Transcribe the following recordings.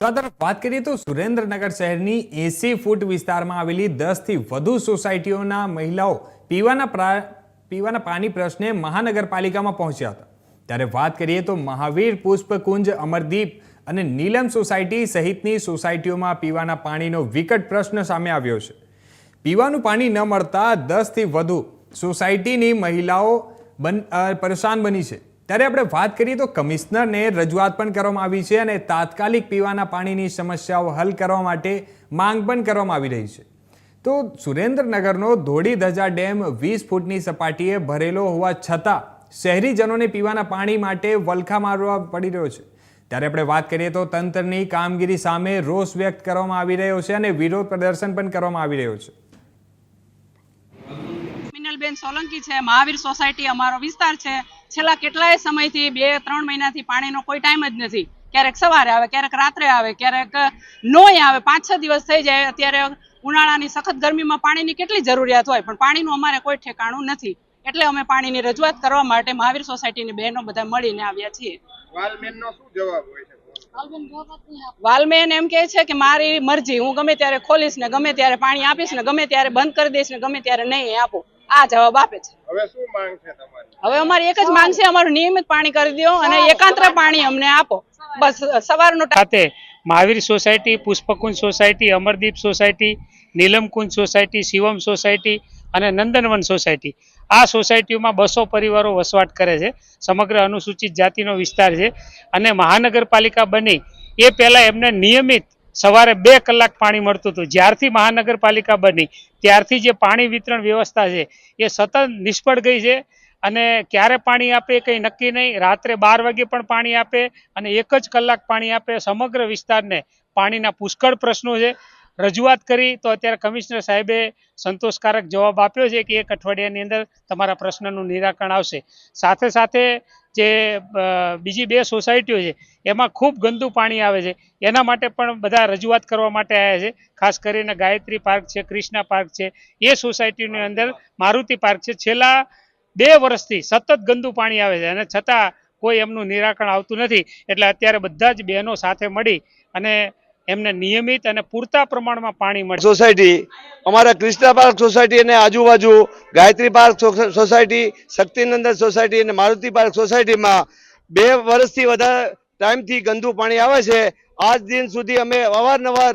વાત કરીએ તો સુરેન્દ્રનગર શહેરની એસી ફૂટ વિસ્તારમાં આવેલી દસથી વધુ સોસાયટીઓના મહિલાઓ પીવાના પીવાના પાણી પ્રશ્ને મહાનગરપાલિકામાં પહોંચ્યા હતા. ત્યારે વાત કરીએ તો મહાવીર પુષ્પકુંજ, અમરદીપ અને નીલમ સોસાયટી સહિતની સોસાયટીઓમાં પીવાના પાણીનો વિકટ પ્રશ્ન સામે આવ્યો છે. પીવાનું પાણી ન મળતા દસથી વધુ સોસાયટીની મહિલાઓ બન પરેશાન બની છે. ત્યારે આપણે વાત કરીએ તો કમિશનરને રજૂઆત પણ કરવામાં આવી છે અને તાત્કાલિક પીવાના પાણીની સમસ્યાઓ હલ કરવા માટે માંગ પણ કરવામાં આવી રહી છે. તો સુરેન્દ્રનગરનો ધોળી ધજા ડેમ વીસ ફૂટની સપાટીએ ભરેલો હોવા છતાં શહેરીજનોને પીવાના પાણી માટે વલખા મારવા પડી રહ્યો છે. ત્યારે આપણે વાત કરીએ તો તંત્રની કામગીરી સામે રોષ વ્યક્ત કરવામાં આવી રહ્યો છે અને વિરોધ પ્રદર્શન પણ કરવામાં આવી રહ્યો છે. મિનલબેન સોલંકી છે મહાવીર સોસાયટી અમારો વિસ્તાર છે. છેલ્લા કેટલાય સમયથી બે ત્રણ મહિનાથી પાણીનો કોઈ ટાઈમ જ નથી. ક્યારેક સવારે આવે ક્યારેક રાત્રે આવે ક્યારેક નોય આવે. પાંચ છ દિવસ થઈ જાય અત્યારે ઉનાળાની સખત ગરમીમાં પાણીની કેટલી જરૂરિયાત હોય? પણ પાણીનું અમારે કોઈ ઠેકાણું નથી. એટલે અમે પાણીની રજૂઆત કરવા માટે મહાવીર સોસાયટીની બહેનો બધા મળીને આવ્યા છીએ. વાલમેનનો શું જવાબ હોય છે? વાલમેન એમ કે છે કે મારી મરજી હું ગમે ત્યારે ખોલીશ ને ગમે ત્યારે પાણી આપીશ ને ગમે ત્યારે બંધ કરી દઈશ ને ગમે ત્યારે નહીં આપો. આ જવાબ આપે છે. હવે શું માંગ છે તમારી? હવે અમારી એક જ માંગ છે અમારું નિયમિત પાણી કરી દો અને એકાંતર પાણી અમને આપો. બસ સવારનો ખાતે Mahavir society Pushpakunj society Amardeep society Neelamkunj society Shivam society અને નંદનવન સોસાયટી. આ સોસાયટીઓમાં બસો પરિવારો વસવાટ કરે છે. સમગ્ર અનુસૂચિત જાતિનો વિસ્તાર છે. અને મહાનગરપાલિકા બની. એ પહેલાં એમને નિયમિત સવારે બે કલાક પાણી મળતું હતું. જ્યારથી મહાનગરપાલિકા બની, ત્યારથી જે પાણી વિતરણ વ્યવસ્થા છે, એ સતત નિષ્ફળ ગઈ છે અને ક્યારે પાણી આપે કંઈ નક્કી નહીં. રાત્રે બાર વાગે પણ પાણી આપે અને એક જ કલાક પાણી આપે. સમગ્ર વિસ્તારને પાણીના પુષ્કળ પ્રશ્નો છે. રજૂઆત કરી, તો અત્યારે કમિશનર સાહેબે સંતોષકારક જવાબ આપ્યો છે કે એક અઠવાડિયાની અંદર તમારા પ્રશ્નનું નિરાકરણ આવશે. સાથે સાથે જે બીજી બે સોસાયટીઓ છે, એમાં ખૂબ ગંદુ પાણી આવે છે. એના માટે પણ બધા રજૂઆત કરવા માટે આવ્યા છે. ખાસ કરીને ગાયત્રી પાર્ક છે ક્રિષ્ના પાર્ક છે. એ સોસાયટીની અંદર મારુતિ પાર્ક છે. છેલ્લા બે વર્ષથી સતત ગંદુ પાણી આવે છે. અને છતાં કોઈ એમનું નિરાકરણ આવતું નથી. એટલે અત્યારે બધા જ બહેનો સાથે મળી અને એમને નિયમિત અને પૂરતા પ્રમાણમાં પાણી મળે. સોસાયટી, અમારા ક્રિષ્ના પાર્ક સોસાયટી અને આજુબાજુ Gayatri park society, Shaktinandan society અને મારુતિ પાર્ક સોસાયટીમાં બે વર્ષથી વધારે ટાઈમથી ગંદુ પાણી આવે છે. આજ દિન સુધી અમે અવારનવાર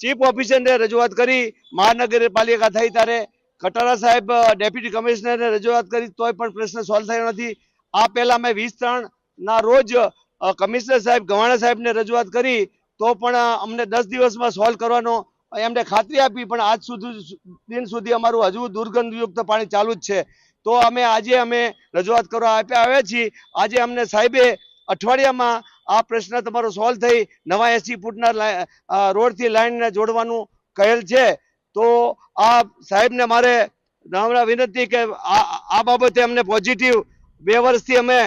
ચીફ ઓફિસરને રજૂઆત કરી, મહાનગરપાલિકા થઈ ત્યારે કટારા સાહેબ ડેપ્યુટી કમિશનરને રજૂઆત કરી, તોય પણ પ્રશ્ન સોલ્વ થયો નથી. આ પહેલા અમે વીસ ત્રણ ના રોજ કમિશનર સાહેબ ગવાણા સાહેબને રજૂઆત કરી તો પણ અમને દસ દિવસમાં સોલ્વ કરવાનો એમને ખાતરી આપી, પણ આજ સુધી દિન સુધી અમારું હજુ દુર્ગંધયુક્ત પાણી ચાલુ જ છે. તો અમે આજે અમે રજૂઆત કરવા આપ્યા આવ્યા છીએ. આજે અમને સાહેબે અઠવાડિયામાં આ પ્રશ્ન તમારો સોલ્વ થઈ નવા એસી ફૂટના રોડથી લાઈનને જોડવાનું કહેલ છે. તો આ સાહેબને મારે નમ્ર વિનંતી કે આ બાબતે અમને પોઝિટિવ બે વર્ષથી અમે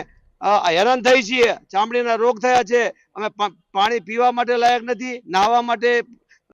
હેરાન થઈ છીએ. ચામડીના રોગ થયા છે. અમે પાણી પીવા માટે લાયક નથી, નાહવા માટે